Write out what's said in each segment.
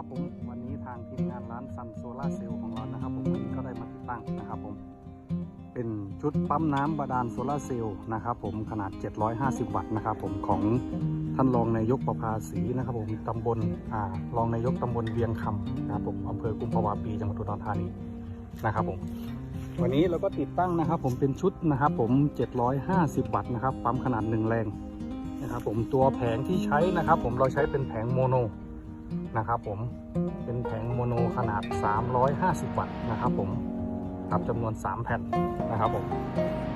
นะครับผมวันนี้ทางทีมงานร้านซันโซล่าเซลล์ของเรานะครับ ผมวันนี้ก็ได้มาติดตั้งนะครับผมเป็นชุดปั๊มน้ำบาดาลโซล่าเซลล์นะครับผมขนาด 750 วัตต์นะครับผมของท่านรองนายกประภาสีนะครับผมตำบลอ่ารองนายกตำบลเวียงคำนะครับผมอำเภอกุมภาวะปีจังหวัดอุดรธานีนะครับผมวันนี้เราก็ติดตั้งนะครับ ผมเป็นชุดนะครับผม 750 วัตต์นะครับปั๊มขนาด 1 แรงนะครับผมตัวแผงที่ใช้นะครับ ผมเราใช้เป็นแผงโมโน นะครับผมเป็นแผงโมโนขนาด 350 วัตต์นะครับผมครับจำนวน 3 แผ่นนะครับผม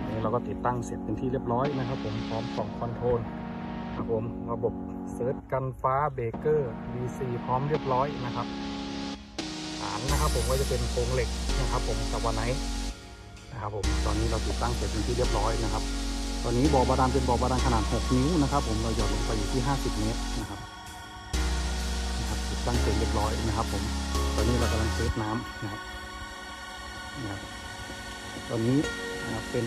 นี่เราก็ติดตั้งเสร็จเป็นที่เรียบร้อยนะครับผมพร้อมกล่องคอนโทรลนะครับผมระบบเซิร์ชกันฟ้าเบรกเกอร์ DC พร้อมเรียบร้อยนะครับฐานนะครับผมก็จะเป็นโครงเหล็กนะครับผมกับวันไนท์นะครับผมตอนนี้เราติดตั้งเสร็จเป็นที่เรียบร้อยนะครับ ตอนนี้บ่อบาดาลเป็นบ่อบาดาลขนาด 6 นิ้วนะครับ ผมเราหย่อนลงไปอยู่ที่ 50 เมตรนะครับ ตั้งเสร็จเรียบร้อยนะครับ ผม ตอนนี้เรากำลังเซฟน้ำนะครับนะครับ ตอนนี้นะครับเป็น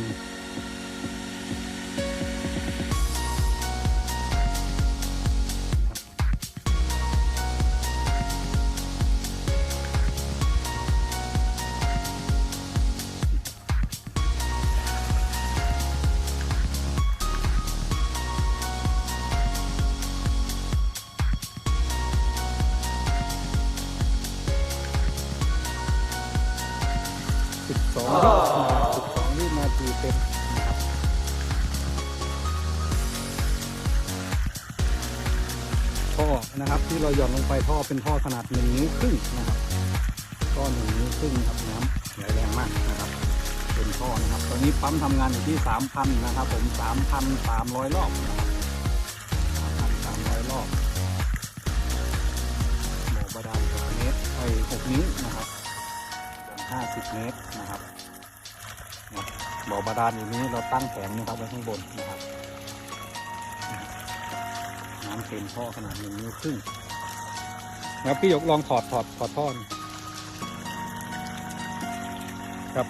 12วินะครับ12วินาทีเต็มนะครับท่อนะครับที่เราหย่อนลงไปท่อเป็นท่อขนาดหนึ่งนิ้วครึ่งนะครับท่อหนึ่งนิ้วครึ่งครับน้ำไหลแรงมากนะครับเป็นท่อนะครับ ตอนนี้ปั๊มทำงานอยู่ที่ 3,000 นะครับ ผม 3,300 รอบนะครับ3,300 รอบบ่อบาดาล6เมตรไป6นิ้วนะครับ 50 เมตรนะครับบ่อบาดาลอยู่นี้เราตั้งแผงนะครับไว้ข้างบนนะครับน้ำเต็มท่อขนาดหนึ่งนิ้วครึ่งแล้วพี่ยกลองถอดถอดถอดท่อนครับ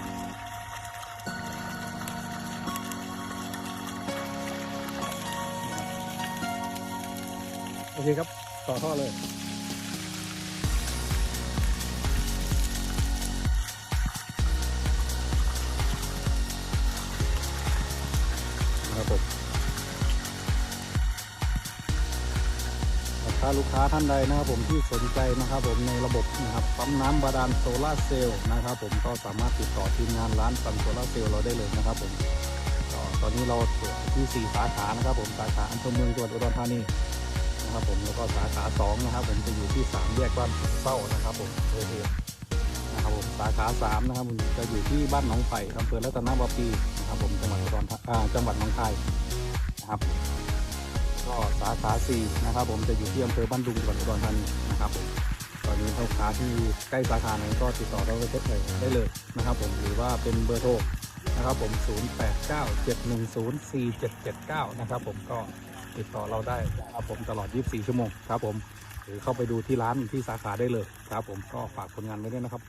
โอเคครับต่อท่อเลย ครับผมถ้าลูกค้าท่านใดนะครับผมที่สนใจนะครับผมในระบบนะครับปั๊มน้ำบาดาลโซลาเซลล์นะครับผมก็สามารถติดต่อทีมงานร้านซันโซลาเซลล์เราได้เลยนะครับผมตอนนี้เราเปิดที่ 4 สาขานะครับผมสาขาอำเภอเมืองจังหวัดอุดรธานีนะครับผมแล้วก็สาขา2นะครับผมจะอยู่ที่3แยกบ้านเศร้านะครับผมโอเค นะครับผมสาขา3นะครับผมจะอยู่ที่บ้านหนองไผ่อำเภอรัตนวาปีนะครับผมจังหวัดอุดรธาอ่าจังหวัดหนองคายนะครับก็สาขา4นะครับผมจะอยู่ที่อำเภอบ้านดุงจังหวัดอุดรธานีนะครับผมตอนนี้ลูกค้าที่ใกล้สาขาไหนก็ติดต่อเราได้เลยได้เลยนะครับผมหรือว่าเป็นเบอร์โทรนะครับผม 0897104779 นะครับผมก็ติดต่อเราได้นะครับผมตลอด 24 ชั่วโมงครับผม หรือเข้าไปดูที่ร้านที่สาขาได้เลยครับผมก็ฝากผลงานไว้ด้วยนะครับ